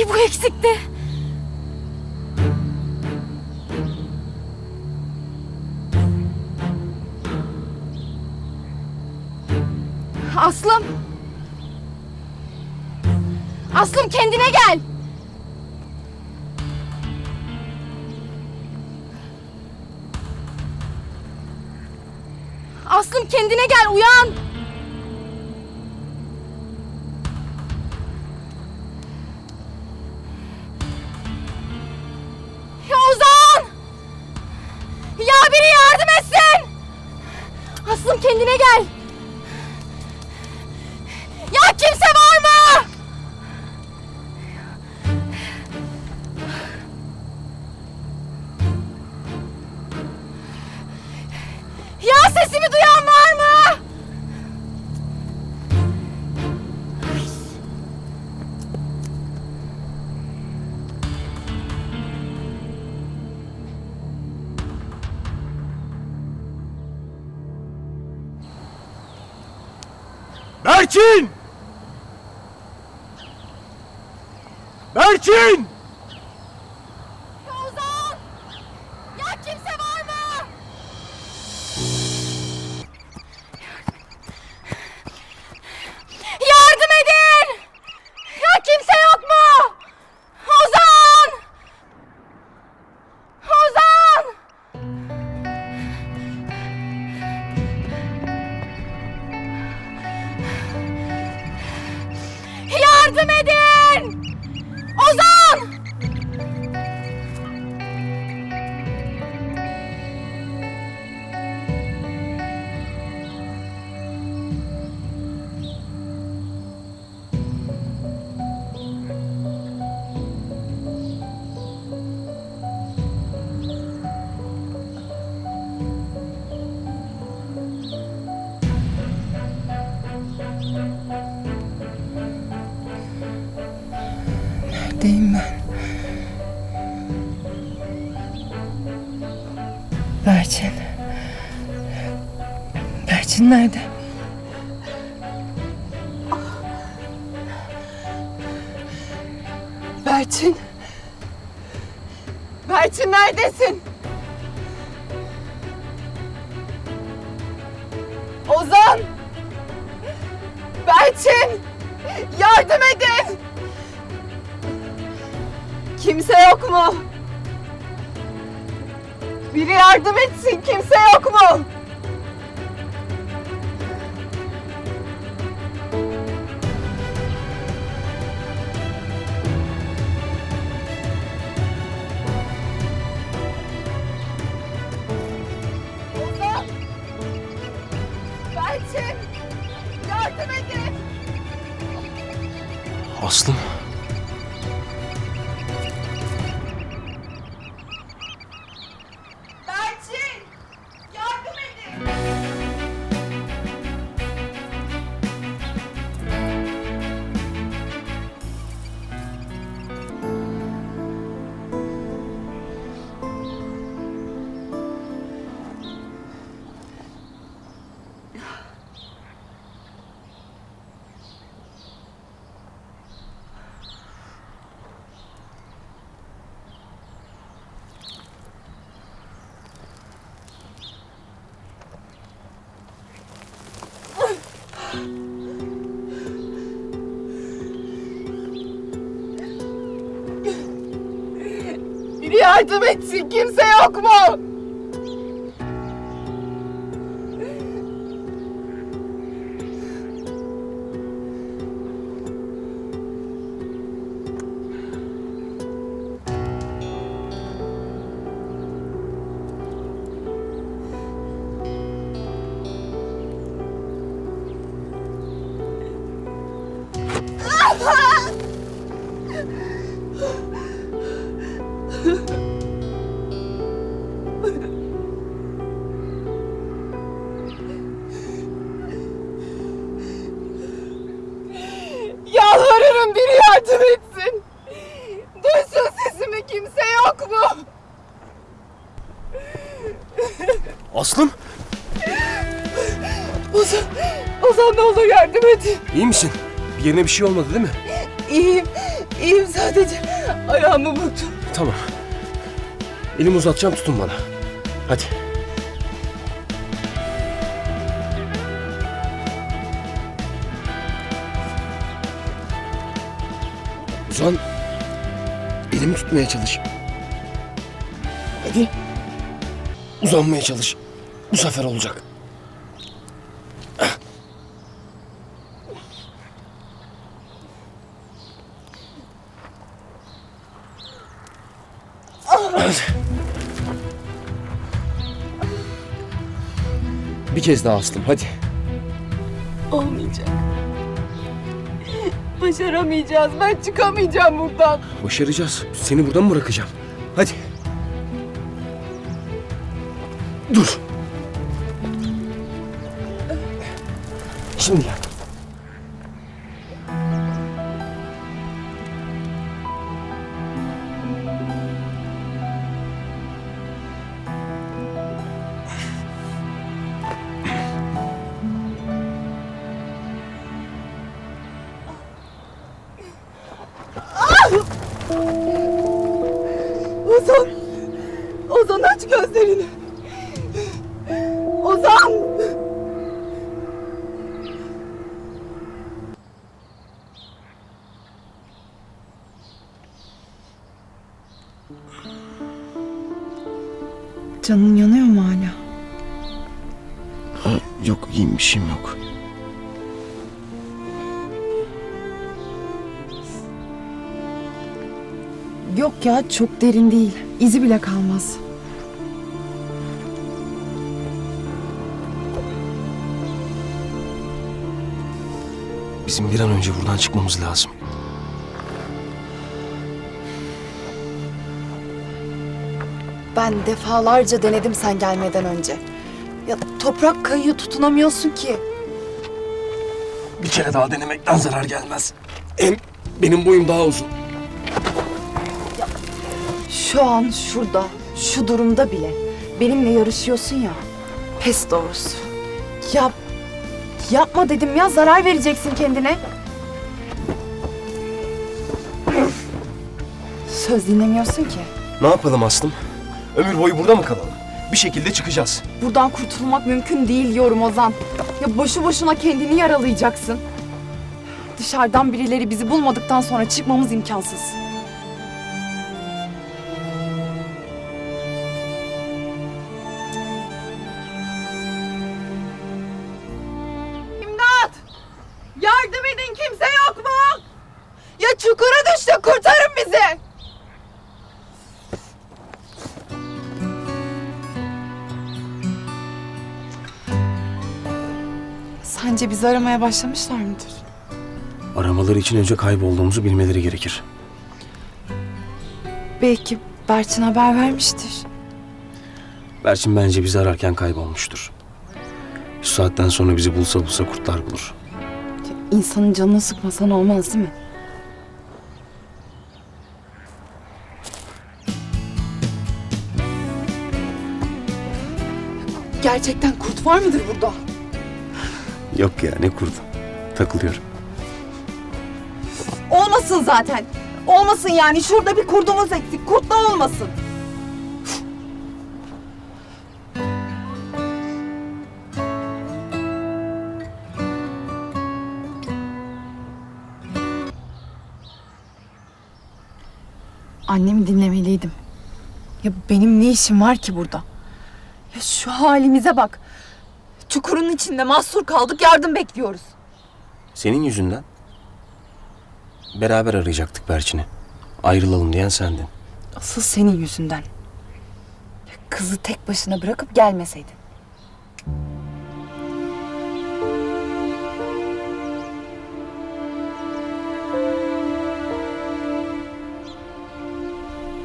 Bir bu eksikti. Aslım. Aslım kendine gel. Aslım kendine gel uyan. Aslım kendine gel. Berçin! Berçin! Berçin nerede? Berçin. Berçin neredesin? Ozan! Berçin! Yardım edin! Kimse yok mu? Biri yardım etsin. Kimse yok mu? Yardım etsin. Kimse yok mu? İyi misin? Bir yerine bir şey olmadı değil mi? İyiyim. İyiyim sadece. Ayağımı burktum. Tamam. Elimi uzatacağım tutun bana. Hadi. Uzan. Elimi tutmaya çalış. Hadi. Uzanmaya çalış. Bu sefer olacak. Kez daha Aslım hadi. Olmayacak. Başaramayacağız. Ben çıkamayacağım buradan. Başaracağız. Seni buradan mı bırakacağım? Hadi. Dur. Şimdi gel. Yok ya çok derin değil. İzi bile kalmaz. Bizim bir an önce buradan çıkmamız lazım. Ben defalarca denedim sen gelmeden önce. Ya toprak kayıyor tutunamıyorsun ki. Bir kere daha denemekten zarar gelmez. Hem benim boyum daha uzun. Şu an şurada, şu durumda bile benimle yarışıyorsun ya. Pes doğrusu. Yap. Yapma dedim ya zarar vereceksin kendine. Söz dinlemiyorsun ki. Ne yapalım Aslım? Ömür boyu burada mı kalalım? Bir şekilde çıkacağız. Buradan kurtulmak mümkün değil diyorum Ozan. Ya boşu boşuna kendini yaralayacaksın. Dışarıdan birileri bizi bulmadıktan sonra çıkmamız imkansız. Bizi aramaya başlamışlar mıdır? Aramaları için önce kaybolduğumuzu bilmeleri gerekir. Belki Berçin haber vermiştir. Berçin bence bizi ararken kaybolmuştur. Şu saatten sonra bizi bulsa bulsa kurtlar bulur. İnsanın canını sıkmasan olmaz değil mi? Gerçekten kurt var mıdır burada? Yok ya ne kurdu. Takılıyor. Olmasın zaten. Olmasın yani şurada bir kurdumuz eksik. Kurt da olmasın. Annemi dinlemeliydim. Ya benim ne işim var ki burada? Ya şu halimize bak. Çukurun içinde mahsur kaldık yardım bekliyoruz. Senin yüzünden. Beraber arayacaktık Berçin'i. Ayrılalım diyen sendin. Asıl senin yüzünden. Ya Kızı tek başına bırakıp gelmeseydin.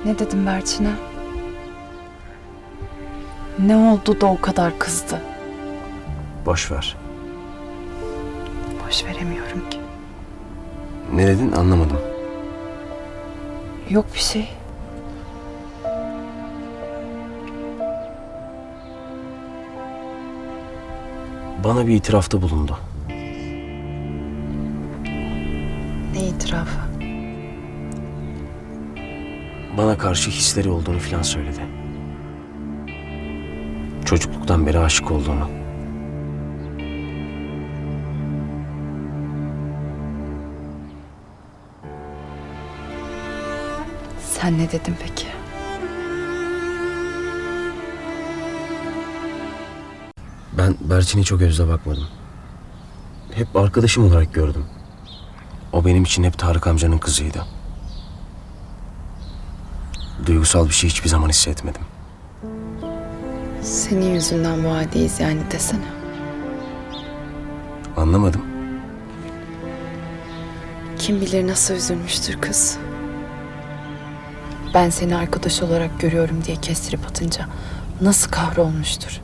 Ne dedim Berçin'e? Ne oldu da o kadar kızdı? Boş ver. Boş veremiyorum ki. Ne dedin anlamadım. Yok bir şey. Bana bir itirafta bulundu. Ne itirafı? bana karşı hisleri olduğunu filan söyledi. Çocukluktan beri aşık olduğunu. Sen ne dedin peki? Ben Berçin'i çok özle bakmadım. Hep arkadaşım olarak gördüm. O benim için hep Tarık amcanın kızıydı. Duygusal bir şey hiçbir zaman hissetmedim. Senin yüzünden bu haldeyiz yani desene. Anlamadım. Kim bilir nasıl üzülmüştür kız. Ben seni arkadaş olarak görüyorum diye kestirip atınca nasıl kahrolmuştur.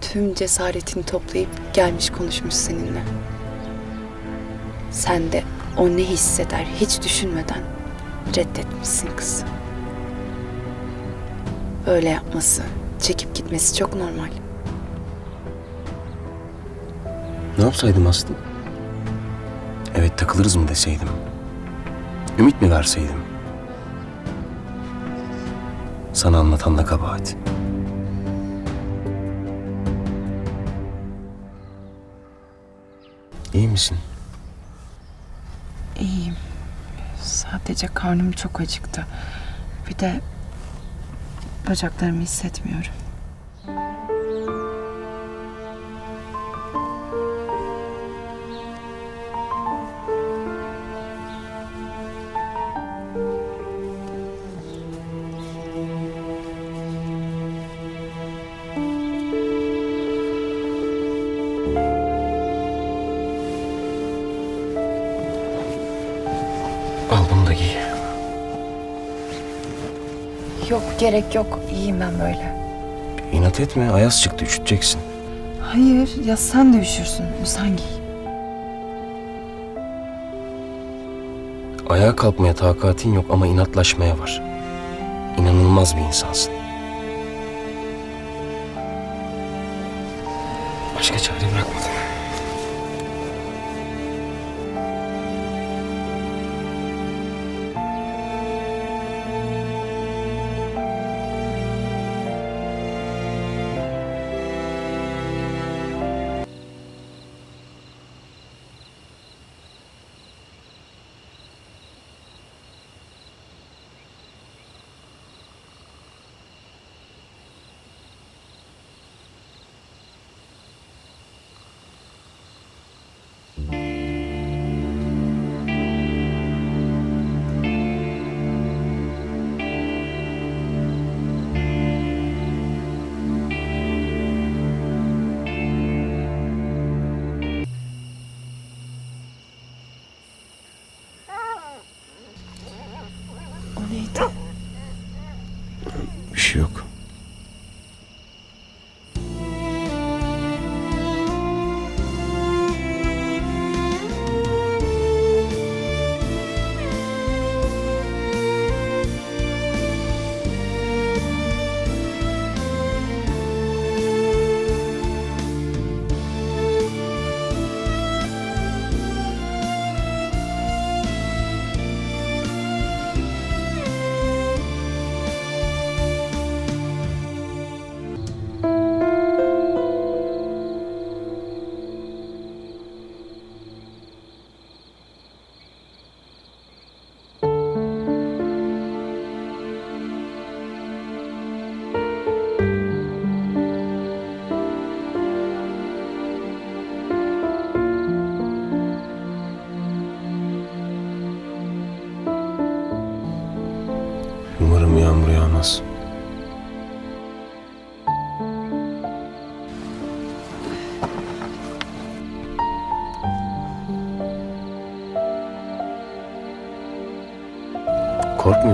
Tüm cesaretini toplayıp gelmiş konuşmuş seninle. Sen de o ne hisseder hiç düşünmeden reddetmişsin kız. Böyle yapması, çekip gitmesi çok normal. Ne yapsaydım Aslı? Evet takılırız mı deseydim? Ümit mi verseydim? Sana anlatan da kabahat. İyi misin? İyiyim. Sadece karnım çok acıktı. Bir de bacaklarımı hissetmiyorum. Giy. Yok gerek yok. İyiyim ben böyle. İnat etme, ayaz çıktı, üşüteceksin. Hayır ya sen de üşürsün. Sen giy. Ayağa kalkmaya takatin yok ama inatlaşmaya var. İnanılmaz bir insansın.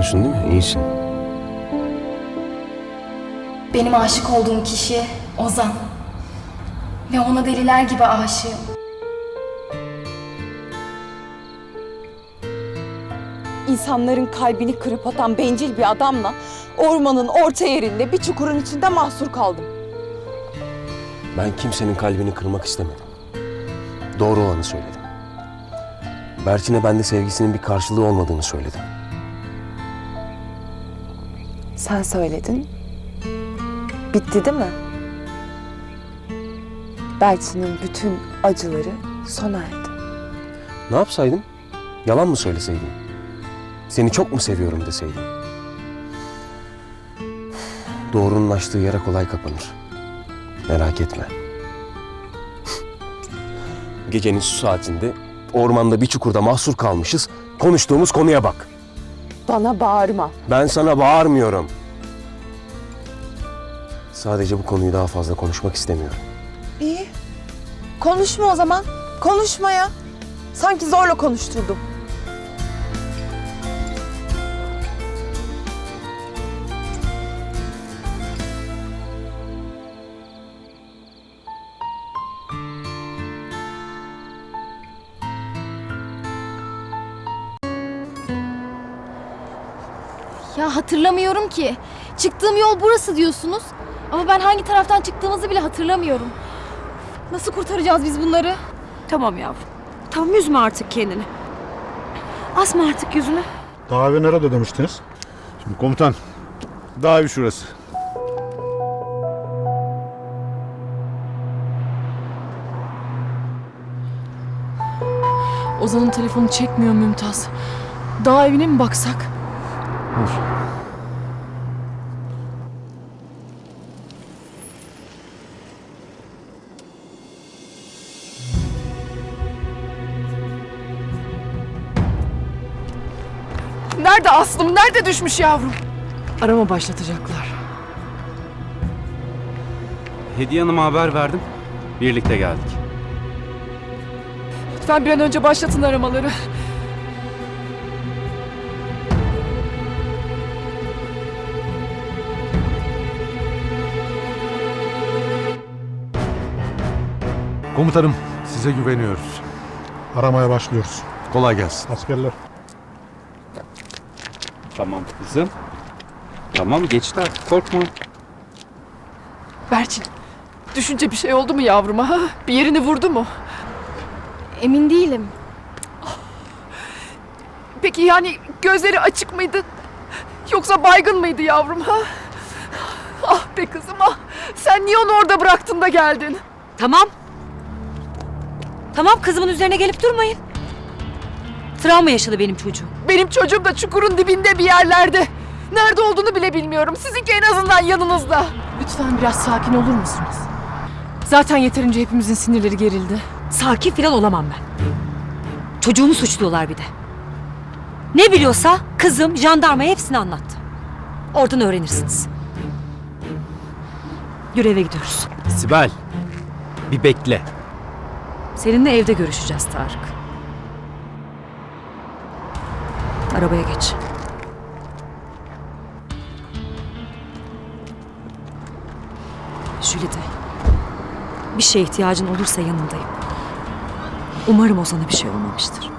Korkmuyorsun değil mi? İyisin. Benim aşık olduğum kişi Ozan. Ve ona deliler gibi aşığım. İnsanların kalbini kırıp atan bencil bir adamla ormanın orta yerinde bir çukurun içinde mahsur kaldım. Ben kimsenin kalbini kırmak istemedim. Doğru olanı söyledim. Berçin'e bende sevgisinin bir karşılığı olmadığını söyledim. Sen söyledin. Bitti değil mi? Berçin'in bütün acıları sona erdi. Ne yapsaydım? Yalan mı söyleseydim? Seni çok mu seviyorum deseydim? Doğrunun açtığı yere kolay kapanır. Merak etme. Gecenin su saatinde ormanda bir çukurda mahsur kalmışız. Konuştuğumuz konuya bak. Bana bağırma. Ben sana bağırmıyorum. Sadece bu konuyu daha fazla konuşmak istemiyorum. İyi. Konuşma o zaman. Konuşma ya. Sanki zorla konuşturdum. Hatırlamıyorum ki. Çıktığım yol burası diyorsunuz. Ama ben hangi taraftan çıktığımızı bile hatırlamıyorum. Nasıl kurtaracağız biz bunları? Tamam yavrum. Tamam üzme artık kendini. Asma artık yüzünü. Daha evvel nerede demiştiniz? Şimdi komutan, daha evi şurası. Ozan'ın telefonu çekmiyor Mümtaz. Dağ evine mi baksak? Nerede Aslım? Nerede düşmüş yavrum? Arama başlatacaklar. Hediye Hanım'a haber verdim. Birlikte geldik. Lütfen bir an önce başlatın aramaları. Komutanım, size güveniyoruz. Aramaya başlıyoruz. Kolay gelsin. Askerler. Tamam kızım. Tamam geçti artık korkma. Berçin, düşünce bir şey oldu mu yavruma? Ha? Bir yerini vurdu mu? Emin değilim. Peki yani gözleri açık mıydı? Yoksa baygın mıydı yavrum ha? Ah be kızım ah. Sen niye onu orada bıraktın da geldin? Tamam. Tamam kızımın üzerine gelip durmayın. Travma yaşadı benim çocuğum. Benim çocuğum da çukurun dibinde bir yerlerde. Nerede olduğunu bile bilmiyorum. Sizinki en azından yanınızda. Lütfen biraz sakin olur musunuz? Zaten yeterince hepimizin sinirleri gerildi. Sakin falan olamam ben. Çocuğumu suçluyorlar bir de. Ne biliyorsa kızım jandarmaya hepsini anlattı. Oradan öğrenirsiniz. Yürü eve gidiyoruz. Sibel. Bir bekle. Seninle evde görüşeceğiz Tarık. Arabaya geç. Jülide. Bir şeye ihtiyacın olursa yanındayım. Umarım o sana bir şey olmamıştır.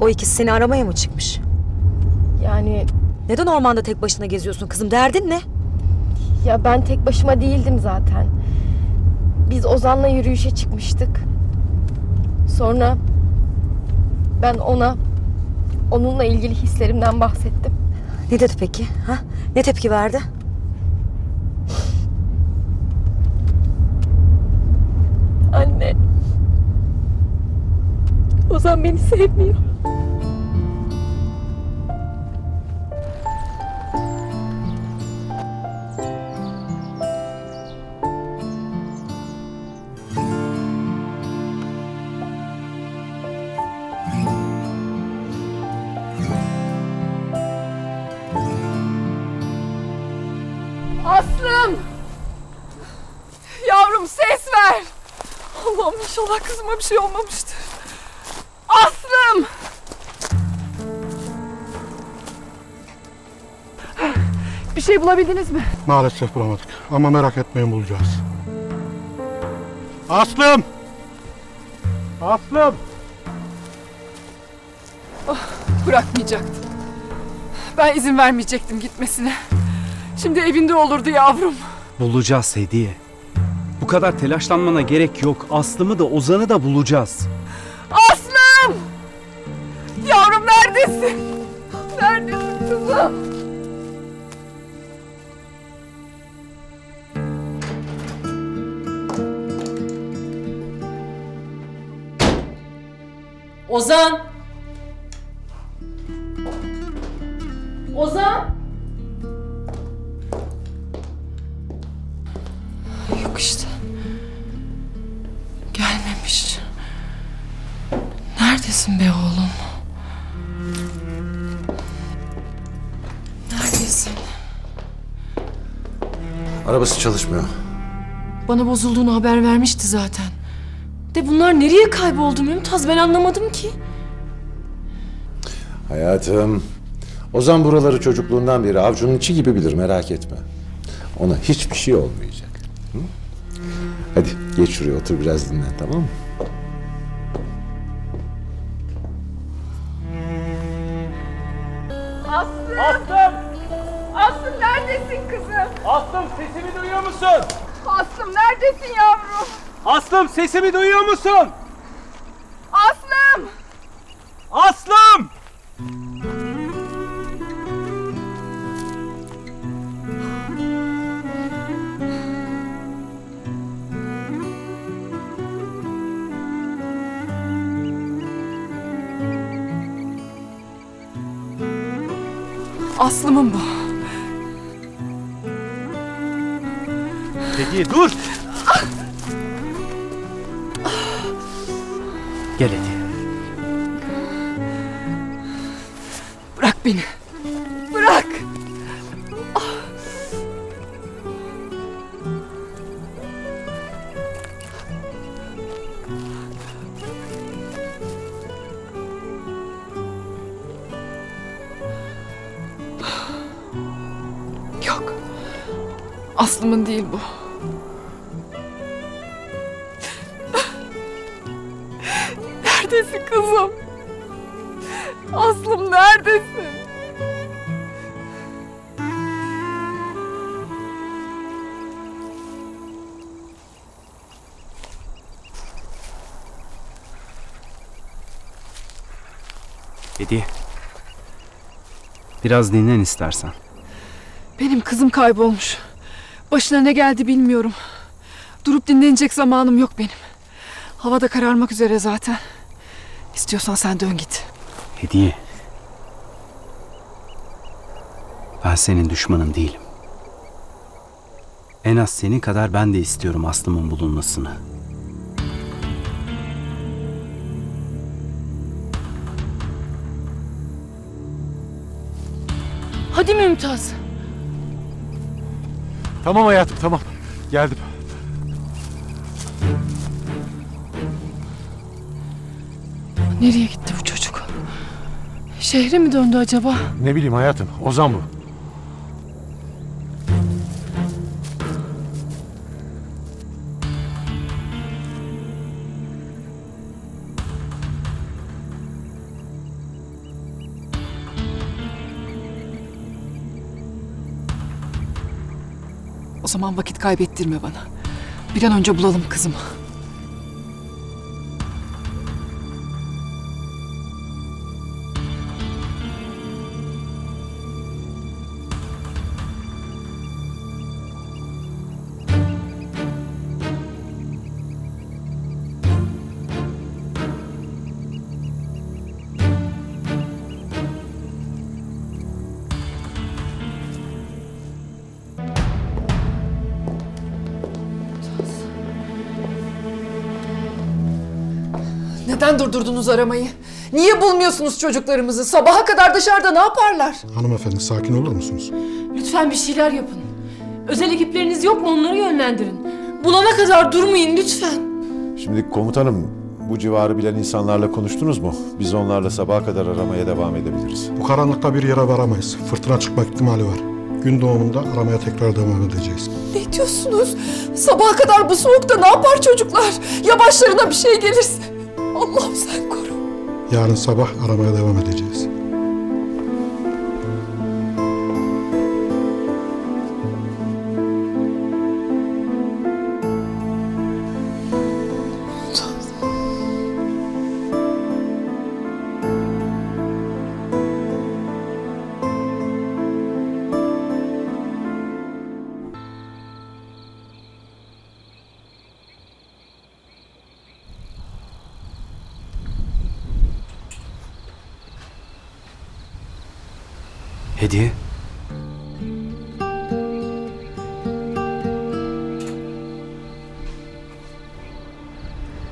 O ikisi seni aramaya mı çıkmış? Yani Neden ormanda tek başına geziyorsun kızım? Derdin ne? ya ben tek başıma değildim zaten. Biz Ozan'la yürüyüşe çıkmıştık. Sonra ben ona onunla ilgili hislerimden bahsettim. Ne dedi peki? Ha? Ne tepki verdi? Anne. Ozan beni sevmiyor. Allah'ım inşallah kızıma bir şey olmamıştır. Aslım! Bir şey bulabildiniz mi? Maalesef bulamadık ama merak etmeyin bulacağız. Aslım! Aslım! Bırakmayacaktı. Ben izin vermeyecektim gitmesine. Şimdi evinde olurdu yavrum. Bulacağız Hediye. Bu kadar telaşlanmana gerek yok. Aslım'ı da Ozan'ı da bulacağız. Aslım! Yavrum neredesin? Neredesin kızım? Ozan! Ozan! Yok işte. Arabası çalışmıyor. Bana bozulduğunu haber vermişti zaten. De bunlar nereye kayboldu Mümtaz ben anlamadım ki. Hayatım. Ozan buraları çocukluğundan beri avcunun içi gibi bilir merak etme. Ona hiçbir şey olmayacak. Hı? Hadi geç şuraya otur biraz dinlen tamam mı? Aslım neredesin kızım? Aslım sesimi duyuyor musun? Aslım neredesin yavrum? Aslım sesimi duyuyor musun? Aslım! Aslım! Aslım'ın bu. Hediye dur! Gel Hediye. Bırak beni. Bırak. Yok. Aslımın değil bu. Hediye. Biraz dinlen istersen. Benim kızım kaybolmuş. Başına ne geldi bilmiyorum. Durup dinlenecek zamanım yok benim. Hava da kararmak üzere zaten. İstiyorsan sen dön git. Hediye. Ben senin düşmanın değilim. En az senin kadar ben de istiyorum Aslım'ın bulunmasını. Hadi Mümtaz. Tamam hayatım tamam. Geldim. Nereye gitti bu çocuk? Şehre mi döndü acaba? Ne bileyim hayatım. Ozan bu. O zaman vakit kaybettirme bana. Bir an önce bulalım kızımı. Neden durdurdunuz aramayı? Niye bulmuyorsunuz çocuklarımızı? Sabaha kadar dışarıda ne yaparlar? Hanımefendi sakin olur musunuz? Lütfen bir şeyler yapın. Özel ekipleriniz yok mu onları yönlendirin. Bulana kadar durmayın lütfen. Şimdi komutanım Bu civarı bilen insanlarla konuştunuz mu? Biz onlarla sabaha kadar aramaya devam edebiliriz. Bu karanlıkta bir yere varamayız. Fırtına çıkma ihtimali var. Gün doğumunda aramaya tekrar devam edeceğiz. Ne diyorsunuz? Sabaha kadar bu soğukta ne yapar çocuklar? Ya başlarına bir şey gelirse? Allah'ım sen koru. Yarın sabah aramaya devam edeceğiz.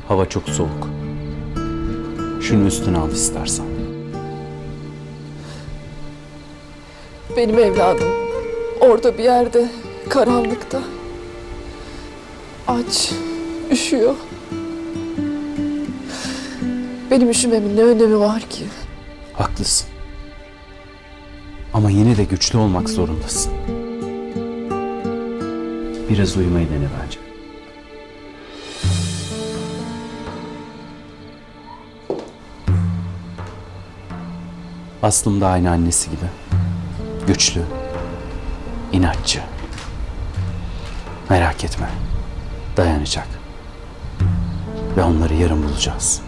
Hava çok soğuk. Şunu üstüne al istersen. Benim evladım orada bir yerde karanlıkta. Aç, üşüyor. Benim üşümemin ne önemi var ki? Haklısın. Ama yine de güçlü olmak zorundasın. Biraz uyumayı dene bence. Aslım da aynı annesi gibi. Güçlü, inatçı. Merak etme. Dayanacak. Ve onları yarın bulacağız.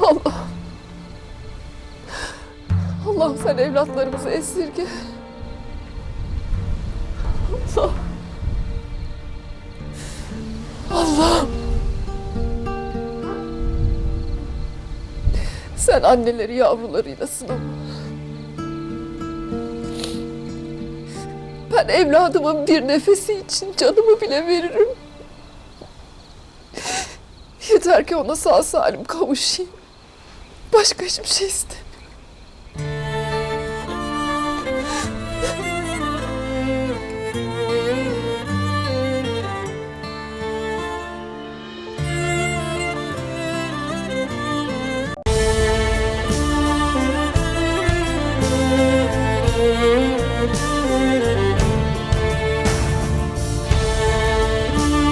Allah. Allah'ım sen evlatlarımızı esirge. Allah. Allah'ım. Sen anneleri yavrularıyla sınama. Ben evladımın bir nefesi için canımı bile veririm. Yeter ki ona sağ salim kavuşayım. Başka hiçbir şey istemiyorum.